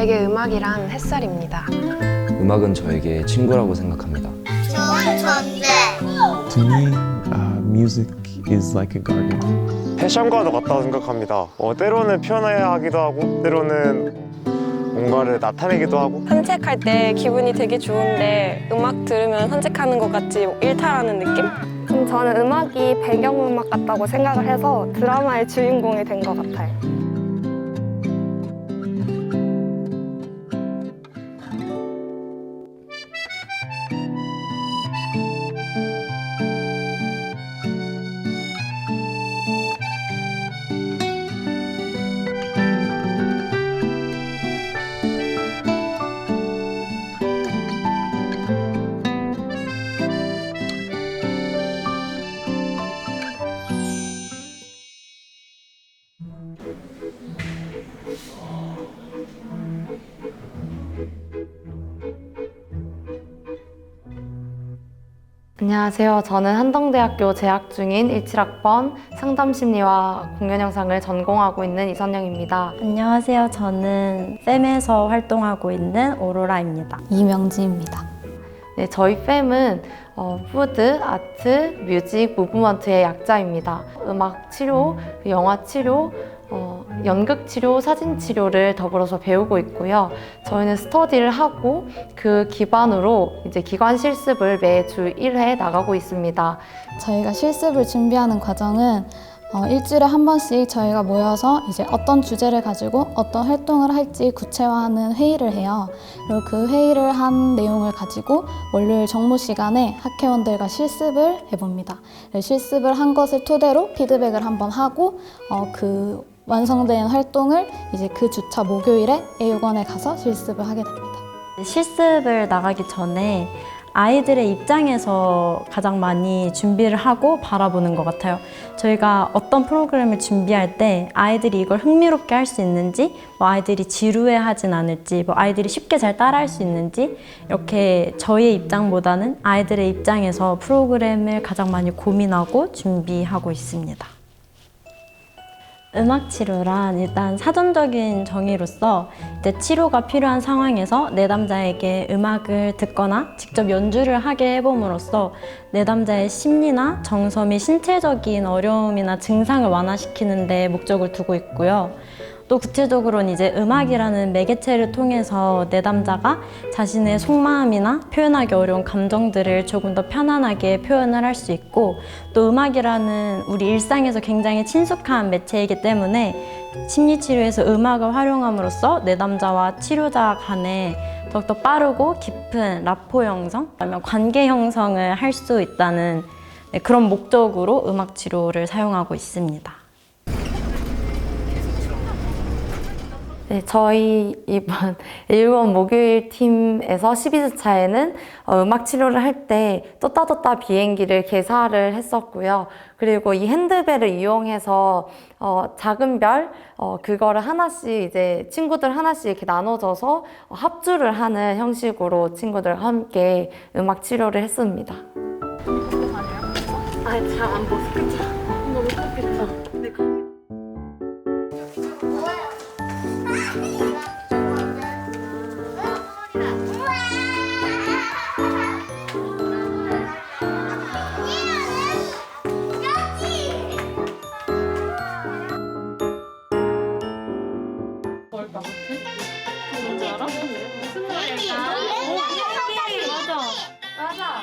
제게 음악이란 햇살입니다. 음악은 저에게 친구라고 생각합니다. 좋은 존재. To me, uh, music is like a garden. 패션과도 같다고 생각합니다. 어, 때로는 표현해야 하기도 하고, 때로는 뭔가를 나타내기도 하고. 산책할 때 기분이 되게 좋은데 음악 들으면 산책하는 것 같이 일탈하는 느낌? 좀 저는 음악이 배경음악 같다고 생각을 해서 드라마의 주인공이 된 것 같아요. 안녕하세요. 저는 한동대학교 재학 중인 17학번 상담심리와 공연영상을 전공하고 있는 이선영입니다. 안녕하세요. 저는 fem에서 활동하고 있는 오로라입니다. 이명지입니다. 네, 저희 팸은 어, 푸드, 아트, 뮤직, 무브먼트의 약자입니다. 음악 치료, 영화 치료, 어, 연극 치료, 사진 치료를 더불어서 배우고 있고요. 저희는 스터디를 하고 그 기반으로 이제 기관 실습을 매주 1회 나가고 있습니다. 저희가 실습을 준비하는 과정은 어, 일주일에 한 번씩 저희가 모여서 이제 어떤 주제를 가지고 어떤 활동을 할지 구체화하는 회의를 해요. 그리고 그 회의를 한 내용을 가지고 월요일 정모 시간에 학회원들과 실습을 해봅니다. 실습을 한 것을 토대로 피드백을 한번 하고 어, 그 완성된 활동을 이제 그 주차 목요일에 애육원에 가서 실습을 하게 됩니다. 실습을 나가기 전에 아이들의 입장에서 가장 많이 준비를 하고 바라보는 것 같아요. 저희가 어떤 프로그램을 준비할 때 아이들이 이걸 흥미롭게 할 수 있는지, 뭐 아이들이 지루해 하진 않을지, 뭐 아이들이 쉽게 잘 따라할 수 있는지, 이렇게 저희의 입장보다는 아이들의 입장에서 프로그램을 가장 많이 고민하고 준비하고 있습니다. 음악 치료란 일단 사전적인 정의로서 이제 치료가 필요한 상황에서 내담자에게 음악을 듣거나 직접 연주를 하게 해봄으로써 내담자의 심리나 정서 및 신체적인 어려움이나 증상을 완화시키는 데 목적을 두고 있고요. 또 구체적으로는 이제 음악이라는 매개체를 통해서 내담자가 자신의 속마음이나 표현하기 어려운 감정들을 조금 더 편안하게 표현을 할 수 있고 또 음악이라는 우리 일상에서 굉장히 친숙한 매체이기 때문에 심리치료에서 음악을 활용함으로써 내담자와 치료자 간에 더욱더 빠르고 깊은 라포 형성, 아니면 관계 형성을 할 수 있다는 네, 그런 목적으로 음악 치료를 사용하고 있습니다. 네, 저희 이번 일본 목요일 팀에서 12주 차에는 어, 음악 치료를 할때 떴다 비행기를 개사를 했었고요. 그리고 이 핸드벨을 이용해서 어, 작은 별 어, 그거를 하나씩 이제 친구들 하나씩 이렇게 나눠져서 어, 합주를 하는 형식으로 친구들과 함께 음악 치료를 했습니다. 아, 잘안 보여. 그 맞아.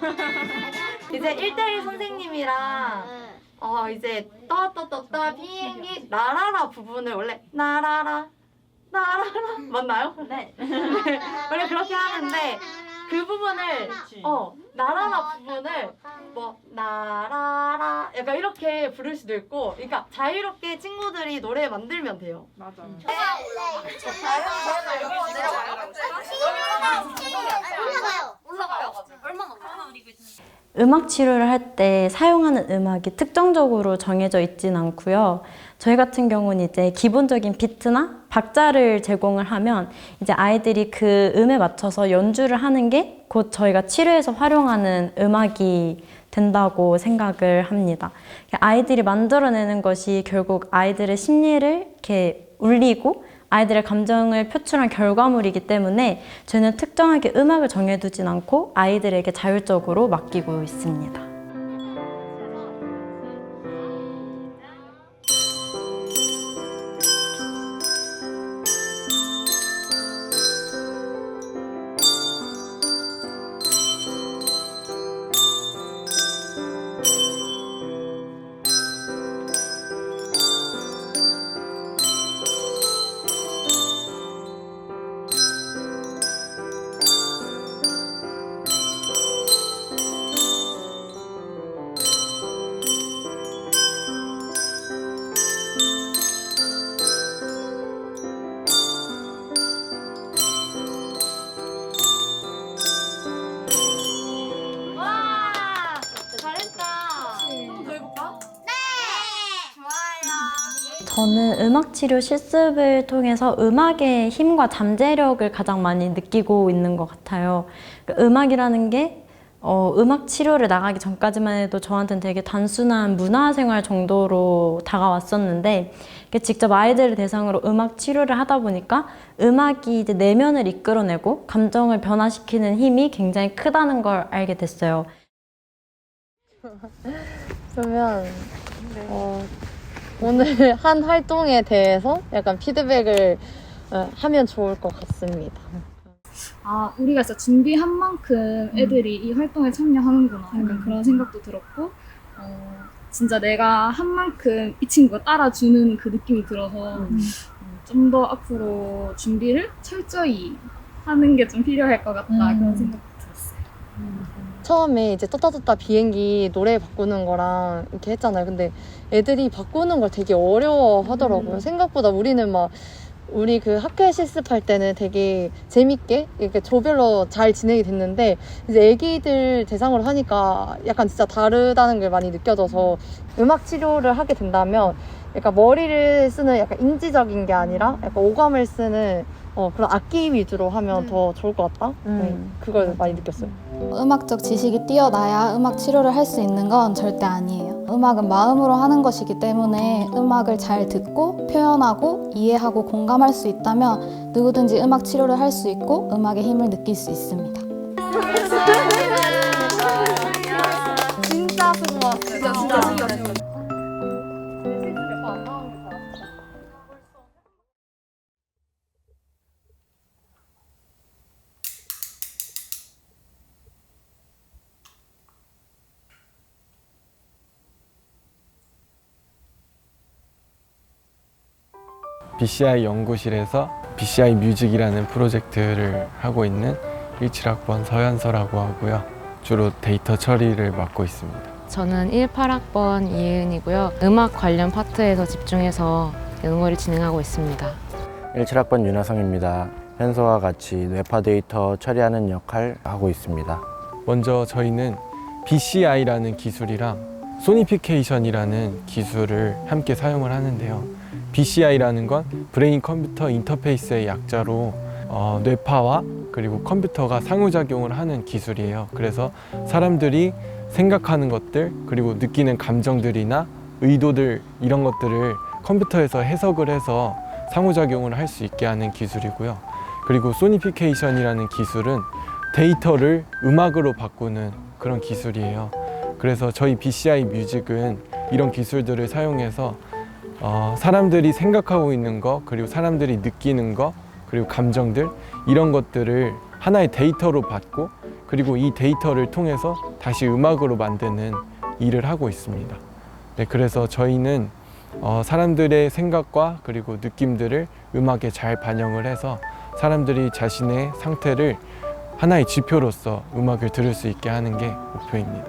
이제 1대1 선생님이랑 어 이제 떠떠떠떠 비행기 나라라 부분을 원래 나라라 나라라 맞나요? 네. 원래 그렇게 하는데 그 부분을 어 나라라 부분을 뭐 나라라 약간 이렇게 부를 수도 있고 그러니까 자유롭게 친구들이 노래 만들면 돼요. 내려가요. 올라가요. 음악 치료를 할 때 사용하는 음악이 특정적으로 정해져 있진 않고요. 저희 같은 경우는 이제 기본적인 비트나 박자를 제공을 하면 이제 아이들이 그 음에 맞춰서 연주를 하는 게 곧 저희가 치료에서 활용하는 음악이 된다고 생각을 합니다. 아이들이 만들어내는 것이 결국 아이들의 심리를 이렇게 울리고 아이들의 감정을 표출한 결과물이기 때문에 저는 특정하게 음악을 정해두진 않고 아이들에게 자율적으로 맡기고 있습니다. 저는 음악 치료 실습을 통해서 음악의 힘과 잠재력을 가장 많이 느끼고 있는 것 같아요. 그 음악이라는 게 어, 음악 치료를 나가기 전까지만 해도 저한테는 되게 단순한 문화생활 정도로 다가왔었는데 직접 아이들을 대상으로 음악 치료를 하다 보니까 음악이 이제 내면을 이끌어내고 감정을 변화시키는 힘이 굉장히 크다는 걸 알게 됐어요. 그러면 어, 오늘 한 활동에 대해서 약간 피드백을 어, 하면 좋을 것 같습니다. 아, 우리가 진짜 준비한 만큼 애들이 이 활동에 참여하는구나. 약간 그런 생각도 들었고, 어, 진짜 내가 한 만큼 이 친구가 따라주는 그 느낌이 들어서 좀더 앞으로 준비를 철저히 하는 게 좀 필요할 것 같다. 그런 생각 들었어요. 처음에 이제 떴다 떴다 비행기 노래 바꾸는 거랑 이렇게 했잖아요. 근데 애들이 바꾸는 걸 되게 어려워 하더라고요. 생각보다 우리는 막 우리 그 학교에 실습할 때는 되게 재밌게 이렇게 조별로 잘 진행이 됐는데 이제 애기들 대상으로 하니까 약간 진짜 다르다는 게 많이 느껴져서 음악 치료를 하게 된다면 약간 머리를 쓰는 약간 인지적인 게 아니라 약간 오감을 쓰는 어, 그런 악기 위주로 하면 더 좋을 것 같다. 네, 그걸 많이 느꼈어요. 음악적 지식이 뛰어나야 음악 치료를 할 수 있는 건 절대 아니에요. 음악은 마음으로 하는 것이기 때문에 음악을 잘 듣고 표현하고 이해하고 공감할 수 있다면 누구든지 음악 치료를 할 수 있고 음악의 힘을 느낄 수 있습니다. BCI 연구실에서 BCI 뮤직이라는 프로젝트를 하고 있는 17학번 서현서라고 하고요. 주로 데이터 처리를 맡고 있습니다. 저는 18학번 이은이고요. 음악 관련 파트에서 집중해서 응원을 진행하고 있습니다. 17학번 윤하성입니다. 현서와 같이 뇌파 데이터 처리하는 역할 하고 있습니다. 먼저 저희는 BCI라는 기술이랑 소니피케이션이라는 기술을 함께 사용을 하는데요. BCI라는 건 브레인 컴퓨터 인터페이스의 약자로 어, 뇌파와 그리고 컴퓨터가 상호작용을 하는 기술이에요. 그래서 사람들이 생각하는 것들 그리고 느끼는 감정들이나 의도들 이런 것들을 컴퓨터에서 해석을 해서 상호작용을 할 수 있게 하는 기술이고요. 그리고 소니피케이션이라는 기술은 데이터를 음악으로 바꾸는 그런 기술이에요. 그래서 저희 BCI 뮤직은 이런 기술들을 사용해서 어, 사람들이 생각하고 있는 거 그리고 사람들이 느끼는 거 그리고 감정들 이런 것들을 하나의 데이터로 받고 그리고 이 데이터를 통해서 다시 음악으로 만드는 일을 하고 있습니다. 네, 그래서 저희는 어, 사람들의 생각과 그리고 느낌들을 음악에 잘 반영을 해서 사람들이 자신의 상태를 하나의 지표로서 음악을 들을 수 있게 하는 게 목표입니다.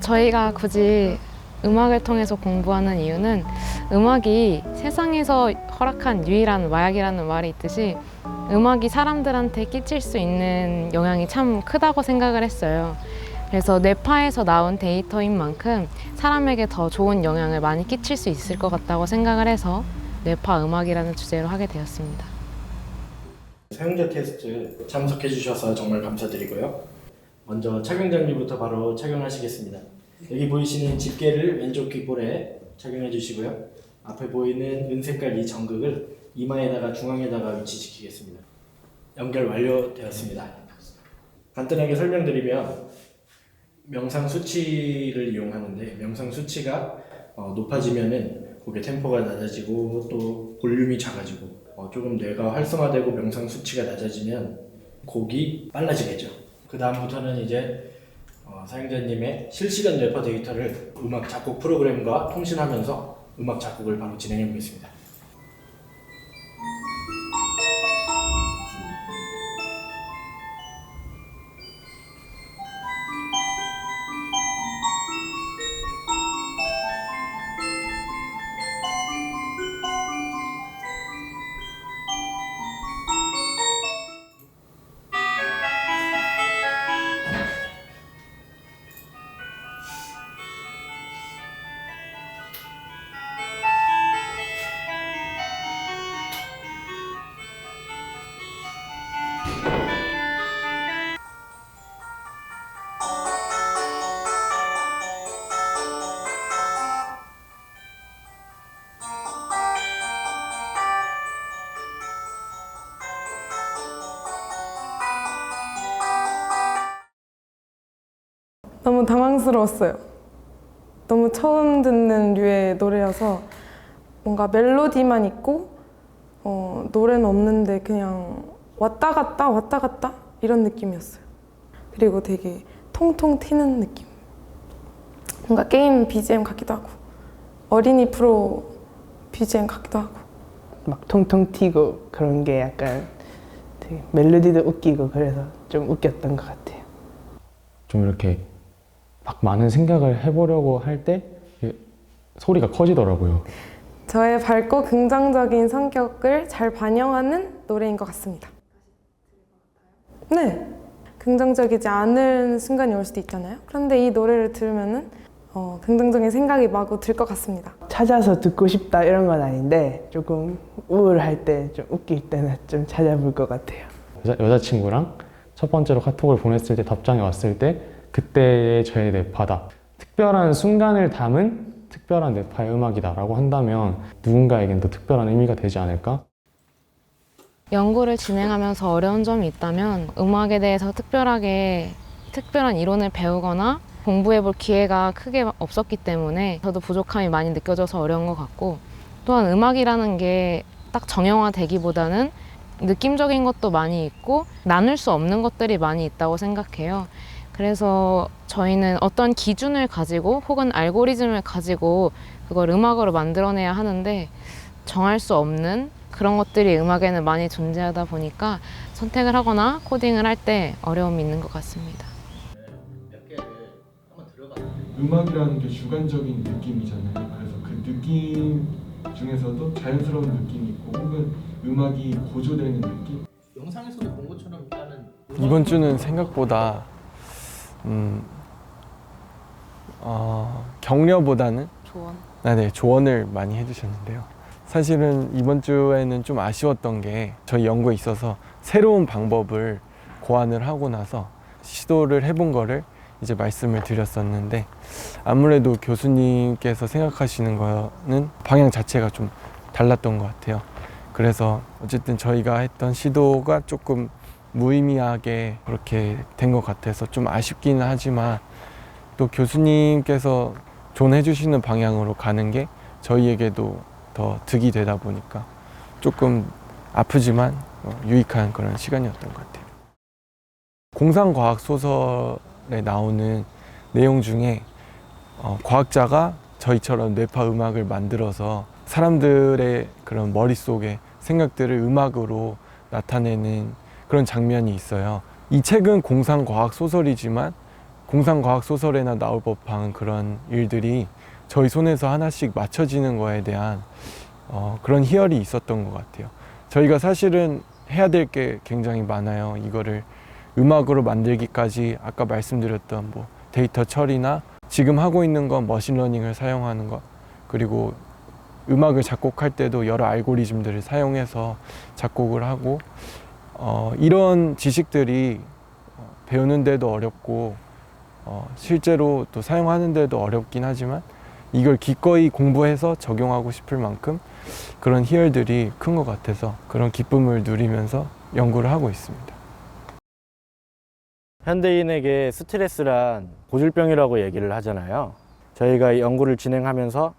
저희가 굳이 음악을 통해서 공부하는 이유는 음악이 세상에서 허락한 유일한 마약이라는 말이 있듯이 음악이 사람들한테 끼칠 수 있는 영향이 참 크다고 생각을 했어요. 그래서 뇌파에서 나온 데이터인 만큼 사람에게 더 좋은 영향을 많이 끼칠 수 있을 것 같다고 생각을 해서 뇌파 음악이라는 주제로 하게 되었습니다. 사용자 테스트 참석해 주셔서 정말 감사드리고요. 먼저 착용 장비부터 바로 착용하시겠습니다. 여기 보이시는 집게를 왼쪽 귓볼에 착용해 주시고요. 앞에 보이는 은색깔 이 전극을 이마에다가 중앙에다가 위치시키겠습니다. 연결 완료되었습니다. 간단하게 설명드리면 명상 수치를 이용하는데 명상 수치가 어, 높아지면은 곡의 템포가 낮아지고 또 볼륨이 작아지고 어, 조금 뇌가 활성화되고 명상 수치가 낮아지면 곡이 빨라지겠죠. 그 다음부터는 이제 어, 사용자님의 실시간 뇌파 데이터를 음악 작곡 프로그램과 통신하면서 음악 작곡을 바로 진행해 보겠습니다. 너무 당황스러웠어요. 너무 처음 듣는 류의 노래여서 뭔가 멜로디만 있고 어, 노래는 없는데 그냥 왔다 갔다 왔다 갔다 이런 느낌이었어요. 그리고 되게 통통 튀는 느낌. 뭔가 게임 BGM 같기도 하고 어린이 프로 BGM 같기도 하고 막 통통 튀고 그런 게 약간 되게 멜로디도 웃기고 그래서 좀 웃겼던 것 같아요. 좀 이렇게 막 많은 생각을 해보려고 할 때 소리가 커지더라고요. 저의 밝고 긍정적인 성격을 잘 반영하는 노래인 것 같습니다. 네. 긍정적이지 않은 순간이 올 수도 있잖아요. 그런데 이 노래를 들으면은 어, 긍정적인 생각이 마구 들 것 같습니다. 찾아서 듣고 싶다 이런 건 아닌데 조금 우울할 때 좀 웃길 때는 좀 찾아볼 것 같아요. 여자, 여자친구랑 첫 번째로 카톡을 보냈을 때 답장이 왔을 때 그때의 저의 뇌파다. 특별한 순간을 담은 특별한 뇌파의 음악이다라고 한다면 누군가에겐 더 특별한 의미가 되지 않을까? 연구를 진행하면서 어려운 점이 있다면 음악에 대해서 특별하게 특별한 이론을 배우거나 공부해 볼 기회가 크게 없었기 때문에 저도 부족함이 많이 느껴져서 어려운 것 같고 또한 음악이라는 게 딱 정형화 되기보다는 느낌적인 것도 많이 있고 나눌 수 없는 것들이 많이 있다고 생각해요. 그래서 저희는 어떤 기준을 가지고 혹은 알고리즘을 가지고 그걸 음악으로 만들어내야 하는데 정할 수 없는 그런 것들이 음악에는 많이 존재하다 보니까 선택을 하거나 코딩을 할 때 어려움이 있는 것 같습니다. 음악이라는 게 주관적인 느낌이잖아요. 그래서 그 느낌 중에서도 자연스러운 느낌이 있고 혹은 음악이 고조되는 느낌. 영상에서도 본 것처럼 일단은 이번 주는 생각보다 음, 어, 격려보다는 조언. 아, 네, 조언을 많이 해주셨는데요. 사실은 이번 주에는 좀 아쉬웠던 게 저희 연구에 있어서 새로운 방법을 고안을 하고 나서 시도를 해본 거를 이제 말씀을 드렸었는데 아무래도 교수님께서 생각하시는 거는 방향 자체가 좀 달랐던 것 같아요. 그래서 어쨌든 저희가 했던 시도가 조금 무의미하게 그렇게 된 것 같아서 좀 아쉽기는 하지만 또 교수님께서 존해 주시는 방향으로 가는 게 저희에게도 더 득이 되다 보니까 조금 아프지만 어, 유익한 그런 시간이었던 것 같아요. 공상과학 소설에 나오는 내용 중에 어, 과학자가 저희처럼 뇌파 음악을 만들어서 사람들의 그런 머릿속에 생각들을 음악으로 나타내는 그런 장면이 있어요. 이 책은 공상과학 소설이지만 공상과학 소설에나 나올 법한 그런 일들이 저희 손에서 하나씩 맞춰지는 거에 대한 어, 그런 희열이 있었던 것 같아요. 저희가 사실은 해야 될 게 굉장히 많아요. 이거를 음악으로 만들기까지 아까 말씀드렸던 뭐 데이터 처리나 지금 하고 있는 건 머신러닝을 사용하는 것 그리고 음악을 작곡할 때도 여러 알고리즘들을 사용해서 작곡을 하고 어, 이런 지식들이 어, 배우는데도 어렵고 어, 실제로 또 사용하는데도 어렵긴 하지만 이걸 기꺼이 공부해서 적용하고 싶을 만큼 그런 희열들이 큰 것 같아서 그런 기쁨을 누리면서 연구를 하고 있습니다. 현대인에게 스트레스란 고질병이라고 얘기를 하잖아요. 저희가 연구를 진행하면서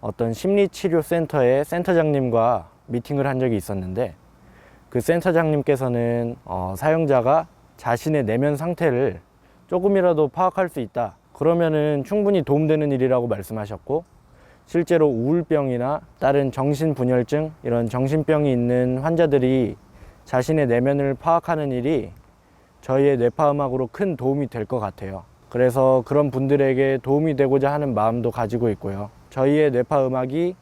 어떤 심리치료센터의 센터장님과 미팅을 한 적이 있었는데 그 센터장님께서는 어, 사용자가 자신의 내면 상태를 조금이라도 파악할 수 있다. 그러면은 충분히 도움되는 일이라고 말씀하셨고 실제로 우울병이나 다른 정신분열증 이런 정신병이 있는 환자들이 자신의 내면을 파악하는 일이 저희의 뇌파음악으로 큰 도움이 될 것 같아요. 그래서 그런 분들에게 도움이 되고자 하는 마음도 가지고 있고요. 저희의 뇌파음악이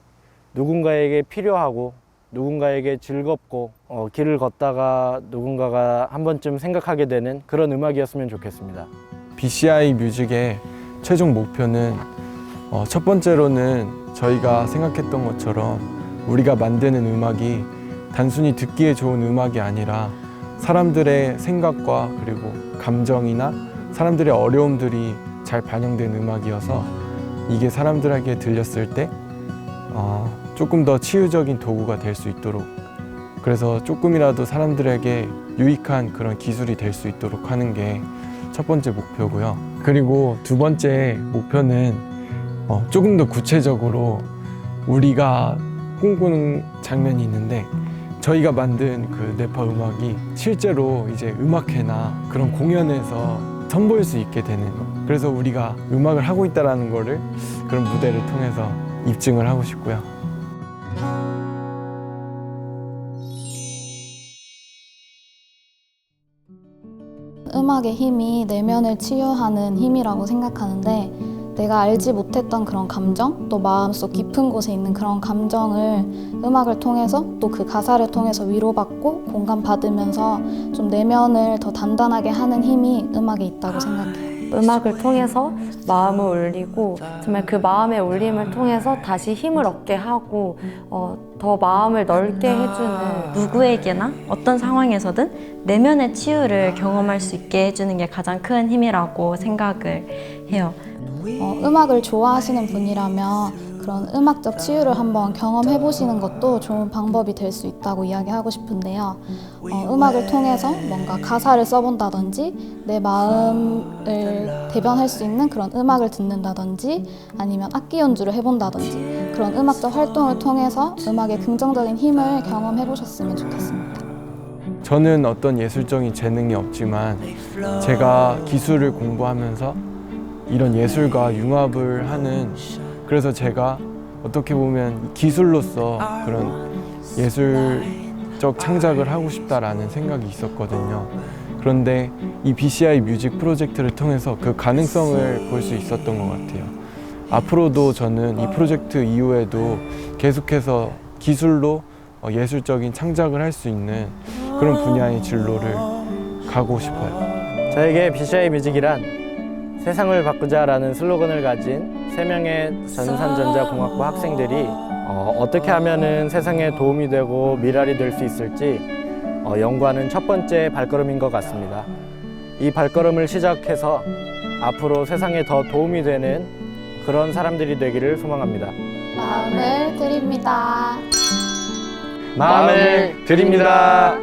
누군가에게 필요하고 누군가에게 즐겁고 어, 길을 걷다가 누군가가 한 번쯤 생각하게 되는 그런 음악이었으면 좋겠습니다. BCI 뮤직의 최종 목표는 어, 첫 번째로는 저희가 생각했던 것처럼 우리가 만드는 음악이 단순히 듣기에 좋은 음악이 아니라 사람들의 생각과 그리고 감정이나 사람들의 어려움들이 잘 반영된 음악이어서 이게 사람들에게 들렸을 때 어, 조금 더 치유적인 도구가 될 수 있도록 그래서 조금이라도 사람들에게 유익한 그런 기술이 될 수 있도록 하는 게 첫 번째 목표고요. 그리고 두 번째 목표는 어, 조금 더 구체적으로 우리가 꿈꾸는 장면이 있는데 저희가 만든 그 네파 음악이 실제로 이제 음악회나 그런 공연에서 선보일 수 있게 되는 거. 그래서 우리가 음악을 하고 있다라는 거를 그런 무대를 통해서 입증을 하고 싶고요. 음악의 힘이 내면을 치유하는 힘이라고 생각하는데 내가 알지 못했던 그런 감정, 또 마음속 깊은 곳에 있는 그런 감정을 음악을 통해서 또 그 가사를 통해서 위로받고 공감받으면서 좀 내면을 더 단단하게 하는 힘이 음악에 있다고 생각해요. 음악을 통해서 마음을 울리고 정말 그 마음의 울림을 통해서 다시 힘을 얻게 하고 어, 더 마음을 넓게 해주는 누구에게나 어떤 상황에서든 내면의 치유를 경험할 수 있게 해주는 게 가장 큰 힘이라고 생각을 해요. 어, 음악을 좋아하시는 분이라면 그런 음악적 치유를 한번 경험해 보시는 것도 좋은 방법이 될 수 있다고 이야기하고 싶은데요. 어, 음악을 통해서 뭔가 가사를 써본다든지 내 마음을 대변할 수 있는 그런 음악을 듣는다든지 아니면 악기 연주를 해본다든지 그런 음악적 활동을 통해서 음악의 긍정적인 힘을 경험해 보셨으면 좋겠습니다. 저는 어떤 예술적인 재능이 없지만 제가 기술을 공부하면서 이런 예술과 융합을 하는 그래서 제가 어떻게 보면 기술로서 그런 예술적 창작을 하고 싶다라는 생각이 있었거든요. 그런데 이 BCI 뮤직 프로젝트를 통해서 그 가능성을 볼 수 있었던 것 같아요. 앞으로도 저는 이 프로젝트 이후에도 계속해서 기술로 어, 예술적인 창작을 할 수 있는 그런 분야의 진로를 가고 싶어요. 저에게 BCI 뮤직이란 세상을 바꾸자라는 슬로건을 가진 세 명의 전산전자공학부 학생들이 어, 떻게 하면은 세상에 도움이 되고 미랄이 될 수 있을지 어, 연구하는 첫 번째 발걸음인 것 같습니다. 이 발걸음을 시작해서 앞으로 세상에 더 도움이 되는 그런 사람들이 되기를 소망합니다. 마음을 드립니다. 마음을 드립니다.